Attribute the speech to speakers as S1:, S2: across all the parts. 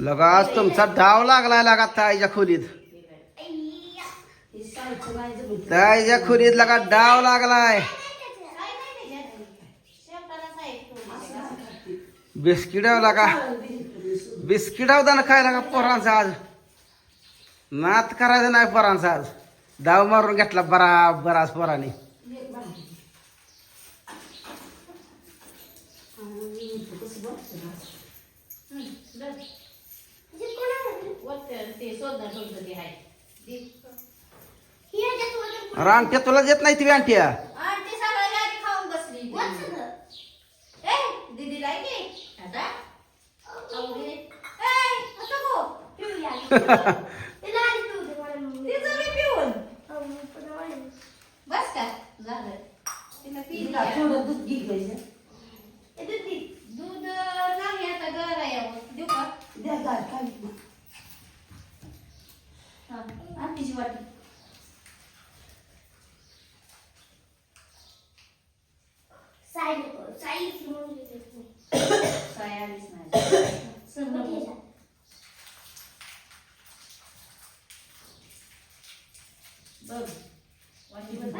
S1: लगाच तुमचा डाव लागलाय लागा ताईच्या खोलीत. ताईच्या खोलीत लगा डाव लागलाय. बिस्किटाव लागा. बिस्किटाव दान खाय लागा पोरांचा आज. नात करायचं नाही पोरांचा आज. डाव मारून घेतला बराबर आज पोराने. रानट्या तुला देत नाही ती आणट्या
S2: बस का? झालं. तिला पिली
S3: थोडं दूध घे घ्यायचं.
S2: दूध नाही आता गराया देऊ का
S3: द्या गार खाली मग.
S2: हा आमटीची वाटी काय आलीच नाही सगळं बघ वाटी बघ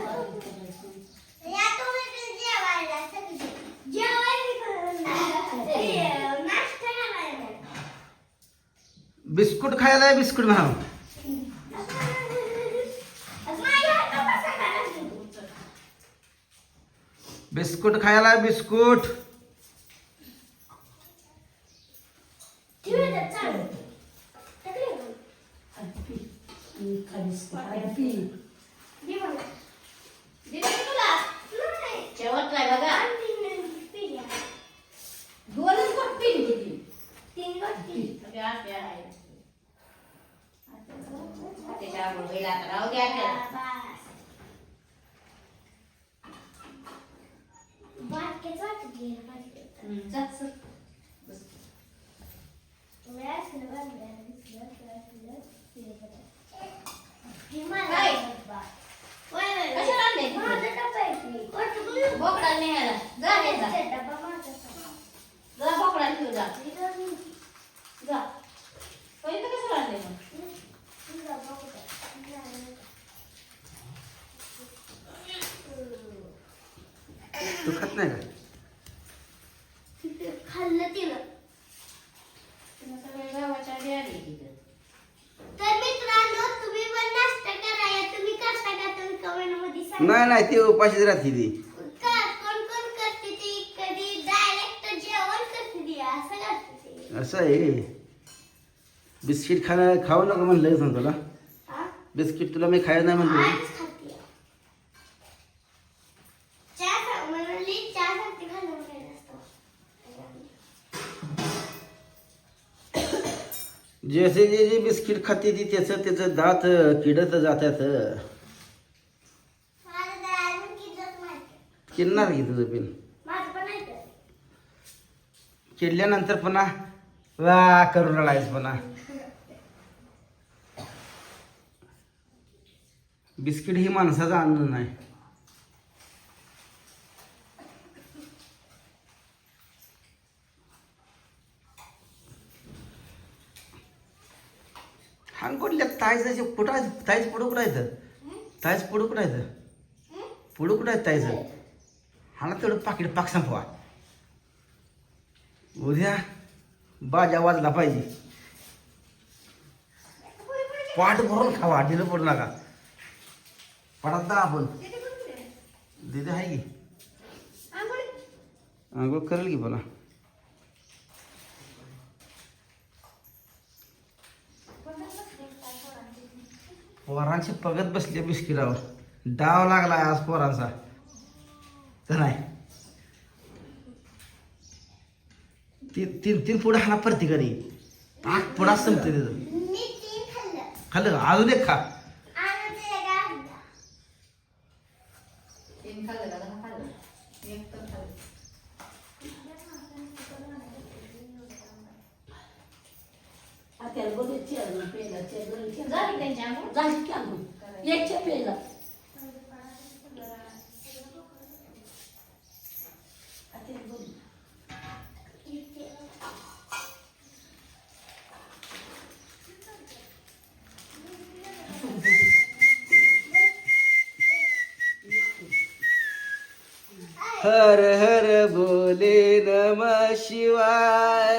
S1: बिस्कुट खायला बिस्कुट म्हणा बिस्कुट खायला बिस्कुट
S3: आणि पी. आणि खाली आणि पी.
S2: दिली का तुला शेवट नाही बघा दोनच गोट पिली किती प्यार प्यार आहे त्याच्या आंघोळीला आता राहू द्या त्याला हम्म, जा, सर. बस. कशाला आणलंय तिकडे? बोकडा न्यायला जा रे जा जा बोकडा घेऊन जा जा पहिले कशाला आणलंय मग
S1: तू खात नाही का
S4: खाल्लं तिला
S2: तुम्ही सगळे गावाच्या आधी आले तिथं
S4: तर मित्रांनो तुम्ही पण नाश्ता कराया तुम्ही करता का तुम्ही कमेंटमध्ये सांगा
S1: नाही नाही ती उपाशीच राहते ती.
S4: असं
S1: आहे. बिस्किट खाणं खाऊ नका म्हणलं सांग तुला? बिस्किट तुला मी खायला नाही म्हणलं. जसे जे जे बिस्किट खाते ती त्याचं त्याचं दात किडत जातात
S4: माझं तर अजून किती माहिती
S1: किडणार की तुझं पिन. किडल्यानंतर पुन्हा वा करून रडायचं पुन्हा. बिस्किट ही माणसाचा अन्न नाही. हांगोडल्या ताईचं कुठं आहे ताईच पुढं कुठं आहे ताईच पुढं कुठं आहे पुढं कुठं आहे ताईचं? हा तेवढं पाकिट पाक संपवा. उद्या बाजा वाजला पाहिजे. पाठ भरून खावा ढिलं पडू नका. पडात दा आपण. दिदी आहे की? आंघोळ करेल की बोला पोरांची पगत बसली बिस्किटावर. डाव लागला आज पोरांचा. तर नाही. तीन तीन तीन पुढे हाना प्रत्येकाने पाच पुढा संपते तिथं.
S4: मी तीन खाल्लं.
S1: खाल्लं का? अजून एक खा.
S4: आणि ते काय आणलं?
S2: तीन खाल्लं का? दहा खाल्लं. एक तर खाल्लं.
S3: आत्याला बोलले चेअर पेला चेअर.
S2: झाली?
S3: झाली की? एक चेअर पेला.
S1: हर हर बोले नम शिवाय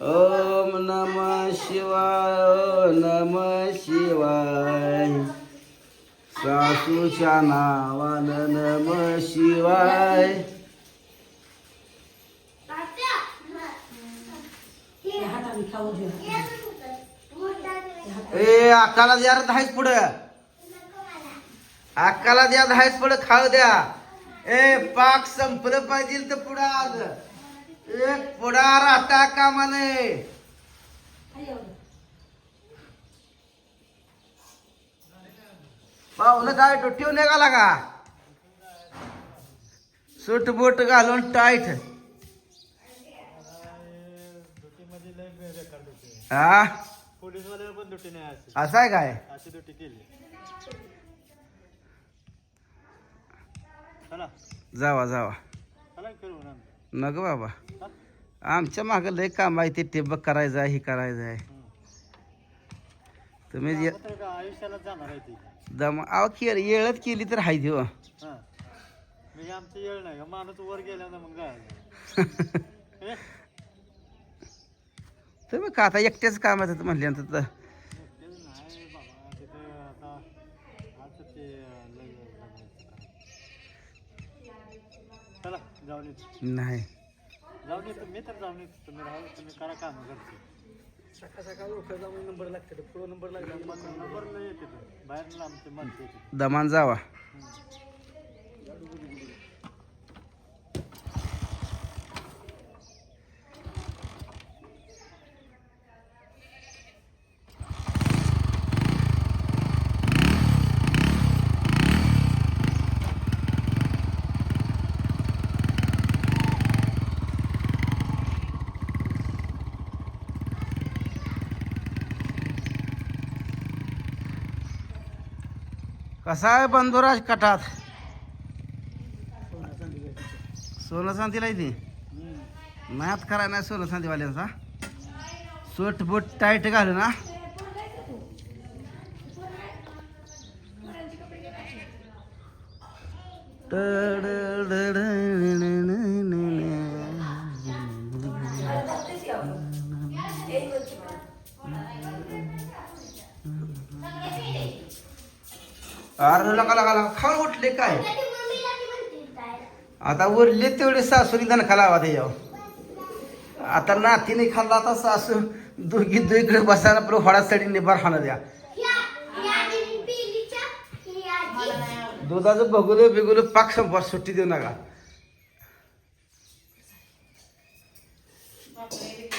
S1: ओम नम शिवाय नम शिवाय सासूच्या नावानं नम शिवाय. ए अक्काला द्या रे दहाच पुढं. अक्काला द्या दहाच पुढं खाऊ द्या. ए पाक संपलं पाहिजे तर पुढं आज एक पुढा राहता कामा नये
S3: काय एवढं
S1: पाहुणं काय डोटीव निघाला का? सूट बूट घालून टाईट. हा
S5: पोलीसवाल्याला पण दुटी नाही अशी.
S1: असं आहे काय?
S5: अशी दुटी केली.
S1: जावा जावा. नग बाबा. आमच्या मागं लय काम आहे ते टेबक करायचं आहे हे करायचं आहे. तुम्ही जे-
S5: आयुष्याला जाणार आहे ती.
S1: दम अहो केलं येळच केली तर हाय देव.
S5: म्हणजे आमची येळ नाही का माणूस वर गेला ना मग?
S1: तुम्ही का आता एकट्याच काम आहे म्हणल्यानंतर तर
S5: ते नाही बाबा तिथे आता आता ते लय जमायचं काम. चला जाऊन येतो
S1: नाही.
S5: जाऊन येतो मी तर जाऊन येतो. तुम्ही राहू तुम्ही करा काम करते सकाळ जाऊन नंबर लागते पुढं नंबर लागला नंबर नाही येते ते. बाहेर आमचे माणसं येते.
S1: दमान जावा. कसा आहे बंधुराज कटात? सोनं चांदीला ती? मॅथ करा नाही सोनं चांदीवाल्यांचा. सूट बूट टाईट घालू ना अरे लका लका लका खाऊन उठले काय. आता उरले तेवढे सासूनी दण खालावा त्याच्यावर आता नातीने खाल्ला आता सासू दोघी दोघीकडे बसायला आपलं होडा सडी निभार खाणं द्या. दुधाचं बघुलं बिगुलं पाक संपा सुट्टी देऊ नका.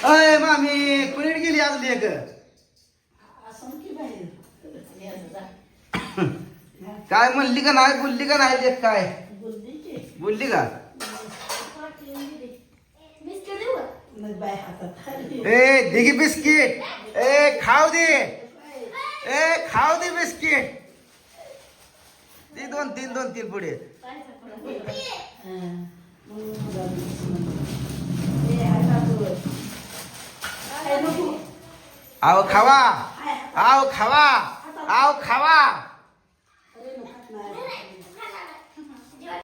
S1: अय मामी कुणी गेली आज लेक
S3: असं की बाहेर.
S1: काय म्हणली का नाही बोलली का नाही लेक काय?
S3: बोलली की.
S1: ए दिगी बिस्किट. ए खाऊ दे. ए खाऊ दे बिस्किट. ती दोन तीन दोन तीन पुढे? आव खावा. आव खावा. आव खावा.